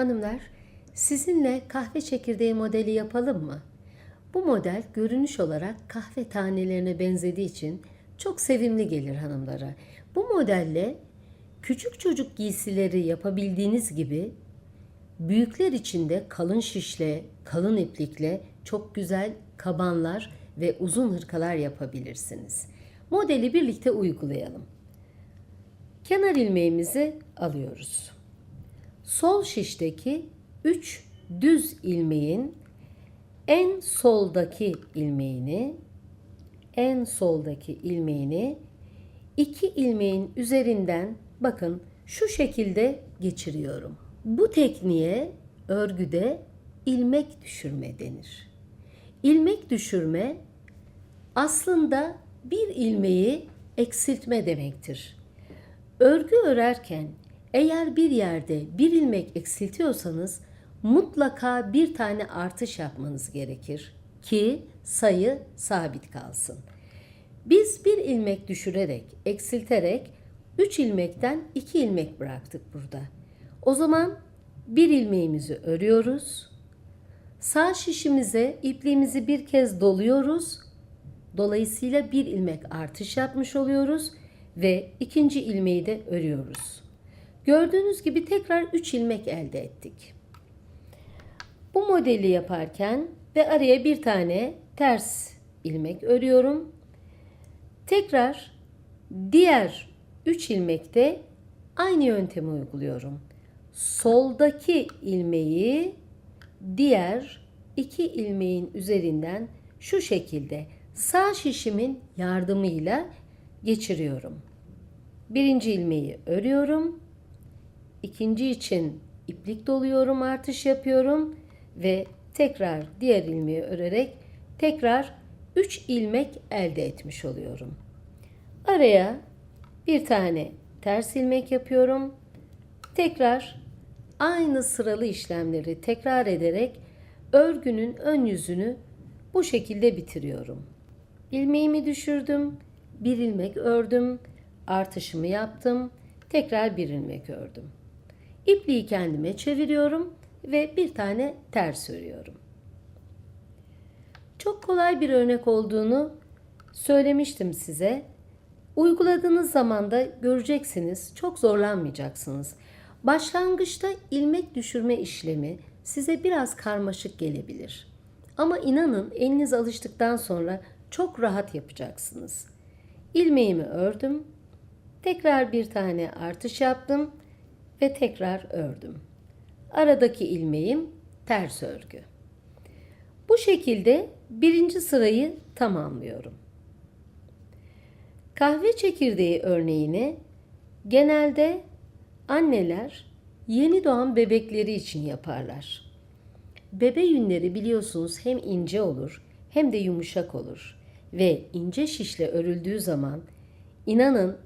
Hanımlar, sizinle kahve çekirdeği modeli yapalım mı? Bu model görünüş olarak kahve tanelerine benzediği için çok sevimli gelir hanımlara. Bu modelle küçük çocuk giysileri yapabildiğiniz gibi büyükler için de kalın şişle, kalın iplikle çok güzel kabanlar ve uzun hırkalar yapabilirsiniz. Modeli birlikte uygulayalım. Kenar ilmeğimizi alıyoruz. Sol şişteki 3 düz ilmeğin en soldaki ilmeğini en soldaki ilmeğini iki ilmeğin üzerinden bakın şu şekilde geçiriyorum. Bu tekniğe örgüde ilmek düşürme denir. İlmek düşürme aslında bir ilmeği eksiltme demektir. Örgü örerken eğer bir yerde bir ilmek eksiltiyorsanız mutlaka bir tane artış yapmanız gerekir ki sayı sabit kalsın. Biz bir ilmek düşürerek, eksilterek 3 ilmekten 2 ilmek bıraktık burada. O zaman bir ilmeğimizi örüyoruz. Sağ şişimize ipliğimizi bir kez doluyoruz. Dolayısıyla bir ilmek artış yapmış oluyoruz ve ikinci ilmeği de örüyoruz. Gördüğünüz gibi tekrar 3 ilmek elde ettik. Bu modeli yaparken ve araya bir tane ters ilmek örüyorum. Tekrar diğer 3 ilmekte aynı yöntemi uyguluyorum. Soldaki ilmeği diğer iki ilmeğin üzerinden şu şekilde sağ şişimin yardımıyla geçiriyorum. Birinci ilmeği örüyorum. İkinci için iplik doluyorum, artış yapıyorum ve tekrar diğer ilmeği örerek tekrar 3 ilmek elde etmiş oluyorum. Araya bir tane ters ilmek yapıyorum. Tekrar aynı sıralı işlemleri tekrar ederek örgünün ön yüzünü bu şekilde bitiriyorum. İlmeğimi düşürdüm, bir ilmek ördüm, artışımı yaptım, tekrar bir ilmek ördüm. İpliği kendime çeviriyorum ve bir tane ters örüyorum. Çok kolay bir örnek olduğunu söylemiştim size. Uyguladığınız zaman da göreceksiniz, çok zorlanmayacaksınız. Başlangıçta ilmek düşürme işlemi size biraz karmaşık gelebilir. Ama inanın eliniz alıştıktan sonra çok rahat yapacaksınız. İlmeğimi ördüm. Tekrar bir tane artış yaptım ve tekrar ördüm. Aradaki ilmeğim ters örgü. Bu şekilde birinci sırayı tamamlıyorum. Kahve çekirdeği örneğini genelde anneler yeni doğan bebekleri için yaparlar. Bebe yünleri biliyorsunuz hem ince olur hem de yumuşak olur ve ince şişle örüldüğü zaman inanın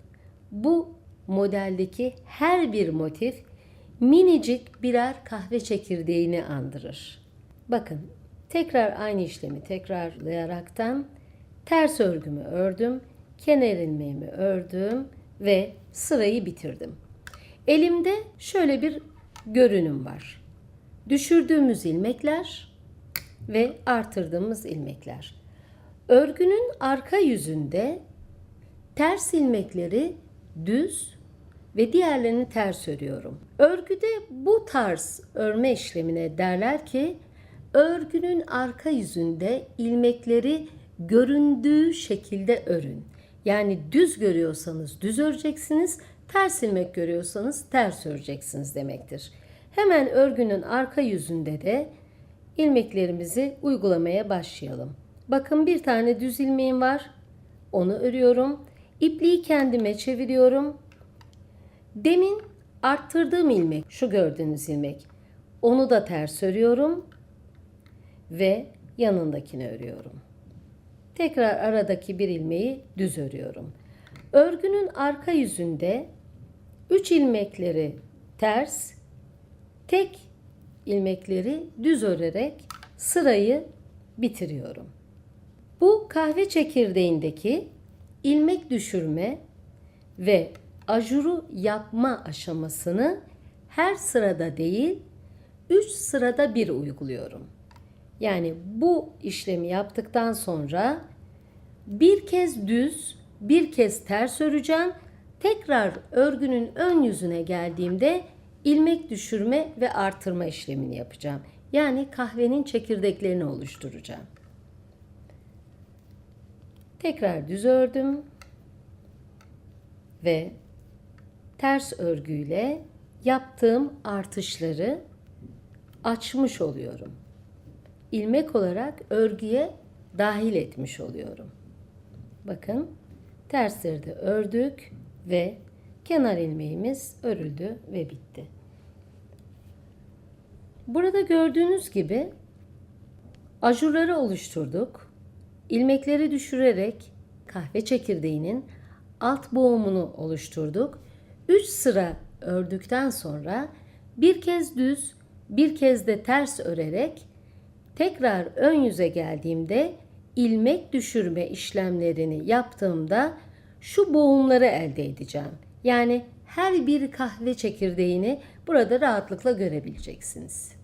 bu modeldeki her bir motif minicik birer kahve çekirdeğini andırır. Bakın tekrar aynı işlemi tekrarlayaraktan ters örgümü ördüm, kenar ilmeğimi ördüm ve sırayı bitirdim. Elimde şöyle bir görünüm var. Düşürdüğümüz ilmekler ve artırdığımız ilmekler. Örgünün arka yüzünde ters ilmekleri düz ve diğerlerini ters örüyorum. Örgüde bu tarz örme işlemine derler ki örgünün arka yüzünde ilmekleri göründüğü şekilde örün. Yani düz görüyorsanız düz öreceksiniz, ters ilmek görüyorsanız ters öreceksiniz demektir. Hemen örgünün arka yüzünde de ilmeklerimizi uygulamaya başlayalım. Bakın bir tane düz ilmeğim var. Onu örüyorum. İpliği kendime çeviriyorum. Demin arttırdığım ilmek, şu gördüğünüz ilmek. Onu da ters örüyorum ve yanındakini örüyorum. Tekrar aradaki bir ilmeği düz örüyorum. Örgünün arka yüzünde 3 ilmekleri ters, tek ilmekleri düz örerek sırayı bitiriyorum. Bu kahve çekirdeğindeki ilmek düşürme ve ajuru yapma aşamasını her sırada değil, 3 sırada bir uyguluyorum. Yani bu işlemi yaptıktan sonra bir kez düz, bir kez ters öreceğim. Tekrar örgünün ön yüzüne geldiğimde ilmek düşürme ve artırma işlemini yapacağım. Yani kahvenin çekirdeklerini oluşturacağım. Tekrar düz ördüm ve ters örgüyle yaptığım artışları açmış oluyorum. İlmek olarak örgüye dahil etmiş oluyorum. Bakın tersleri de ördük ve kenar ilmeğimiz örüldü ve bitti. Burada gördüğünüz gibi ajurları oluşturduk. İlmekleri düşürerek kahve çekirdeğinin alt boğumunu oluşturduk. 3 sıra ördükten sonra bir kez düz, bir kez de ters örerek tekrar ön yüze geldiğimde ilmek düşürme işlemlerini yaptığımda şu boğumları elde edeceğim. Yani her bir kahve çekirdeğini burada rahatlıkla görebileceksiniz.